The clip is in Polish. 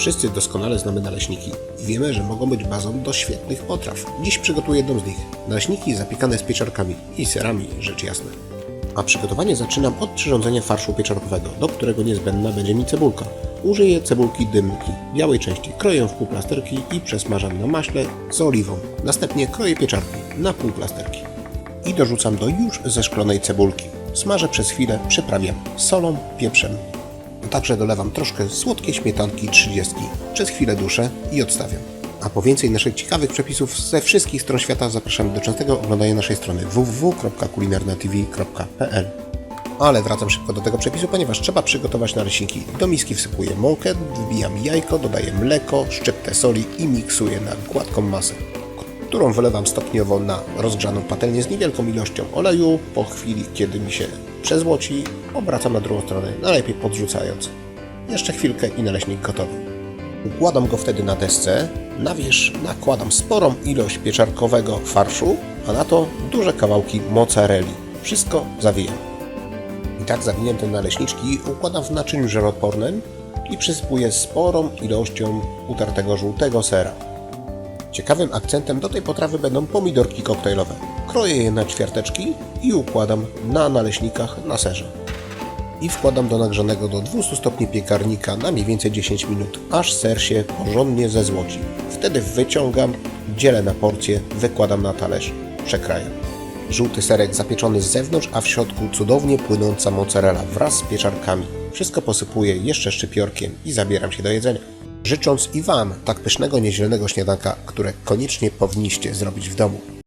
Wszyscy doskonale znamy naleśniki i wiemy, że mogą być bazą do świetnych potraw. Dziś przygotuję jedną z nich. Naleśniki zapiekane z pieczarkami i serami, rzecz jasna. A przygotowanie zaczynam od przyrządzenia farszu pieczarkowego, do którego niezbędna będzie mi cebulka. Użyję cebulki dymki, białej części. Kroję w półplasterki i przesmażam na maśle z oliwą. Następnie kroję pieczarki na półplasterki. I dorzucam do już zeszklonej cebulki. Smażę przez chwilę, przyprawiam solą, pieprzem. Także dolewam troszkę słodkiej śmietanki 30. Przez chwilę duszę i odstawiam. A po więcej naszych ciekawych przepisów ze wszystkich stron świata zapraszam do częstego oglądania naszej strony www.kulinarnatv.pl Ale wracam szybko do tego przepisu, ponieważ trzeba przygotować naleśniki. Do miski wsypuję mąkę, wbijam jajko, dodaję mleko, szczyptę soli i miksuję na gładką masę, którą wylewam stopniowo na rozgrzaną patelnię z niewielką ilością oleju. Po chwili, kiedy mi się przezłoci, obracam na drugą stronę, najlepiej podrzucając. Jeszcze chwilkę i naleśnik gotowy. Układam go wtedy na desce, na wierzch nakładam sporą ilość pieczarkowego farszu, a na to duże kawałki mozzarelli. Wszystko zawijam. I tak zawinięte naleśniczki układam w naczyniu żeroodpornym i przysypuję sporą ilością utartego żółtego sera. Ciekawym akcentem do tej potrawy będą pomidorki koktajlowe. Kroję je na ćwiarteczki i układam na naleśnikach na serze. I wkładam do nagrzanego do 200 stopni piekarnika na mniej więcej 10 minut, aż ser się porządnie zezłoci. Wtedy wyciągam, dzielę na porcje, wykładam na talerz, przekrajam. Żółty serek zapieczony z zewnątrz, a w środku cudownie płynąca mozzarella wraz z pieczarkami. Wszystko posypuję jeszcze szczypiorkiem i zabieram się do jedzenia. Życząc i Wam tak pysznego niedzielnego śniadanka, które koniecznie powinniście zrobić w domu.